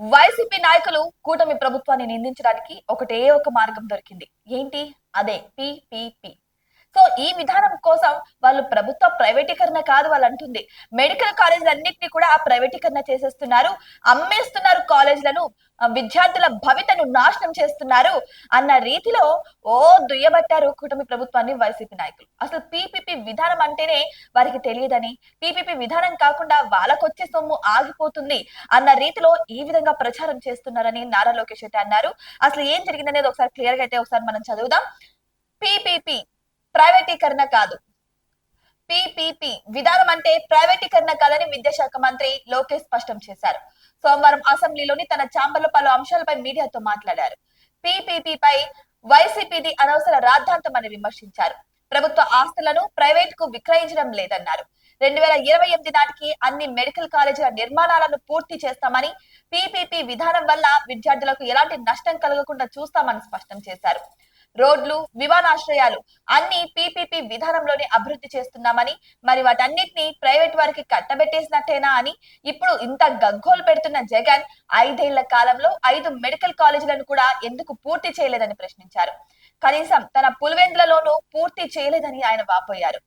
YCP నాయకులు కూటమి ప్రభుత్వాన్ని నిందించడానికి ఒకటే ఒక మార్గం దొరికింది. ఏంటి? అదే పిపిపి. సో ఈ విధానం కోసం వాళ్ళు ప్రభుత్వ ప్రైవేటీకరణ కాదు వాళ్ళు అంటుంది. మెడికల్ కాలేజీలన్నింటినీ కూడా ప్రైవేటీకరణ చేసేస్తున్నారు. అమ్మేస్తున్నారు కాలేజీలను. విద్యార్థుల భవితను నాశనం చేస్తున్నారు అన్న రీతిలో ఓ దుయ్యబట్టారు కూటమి ప్రభుత్వాన్ని వైసీపీ నాయకులు. అసలు పీపీపీ విధానం అంటేనే వారికి తెలియదని పీపీపీ విధానం కాకుండా వాళ్ళకొచ్చే సొమ్ము ఆగిపోతుంది అన్న రీతిలో ఈ విధంగా ప్రచారం చేస్తున్నారని నారా లోకేష్ అయితే అన్నారు. అసలు ఏం జరిగిందనేది ఒకసారి క్లియర్గా అయితే ఒకసారి మనం చదువుదాం. పీపీపీ ప్రైవేటీకరణ కాదు. పిపిపి విధానం అంటే ప్రైవేటీకరణ కాదని విద్యాశాఖ మంత్రి లోకేష్ స్పష్టం చేశారు. సోమవారం అసెంబ్లీలోని తన ఛాంబర్లో పలు అంశాలపై మీడియాతో మాట్లాడారు. పీపీపీ పై వైసీపీది అనవసర రాద్ధాంతం అని విమర్శించారు. ప్రభుత్వ ఆస్తులను ప్రైవేట్కు విక్రయించడం లేదన్నారు. రెండు వేల ఇరవై ఎనిమిది నాటికి అన్ని మెడికల్ కాలేజీల నిర్మాణాలను పూర్తి చేస్తామని పీపీపీ విధానం వల్ల విద్యార్థులకు ఎలాంటి నష్టం కలగకుండా చూస్తామని స్పష్టం చేశారు. రోడ్లు విమానాశ్రయాలు అన్ని పీపీపీ విధానంలోనే అభివృద్ధి చేస్తున్నామని మరి వాటన్నిటిని ప్రైవేట్ వారికి కట్టబెట్టేసినట్టేనా అని ఇప్పుడు ఇంత గగ్గోలు పెడుతున్న జగన్ ఐదేళ్ళ కాలంలో ఐదు మెడికల్ కాలేజీలను కూడా ఎందుకు పూర్తి చేయలేదని ప్రశ్నించారు. కనీసం తన పులివెందులలోనూ పూర్తి చేయలేదని ఆయన వాపోయారు.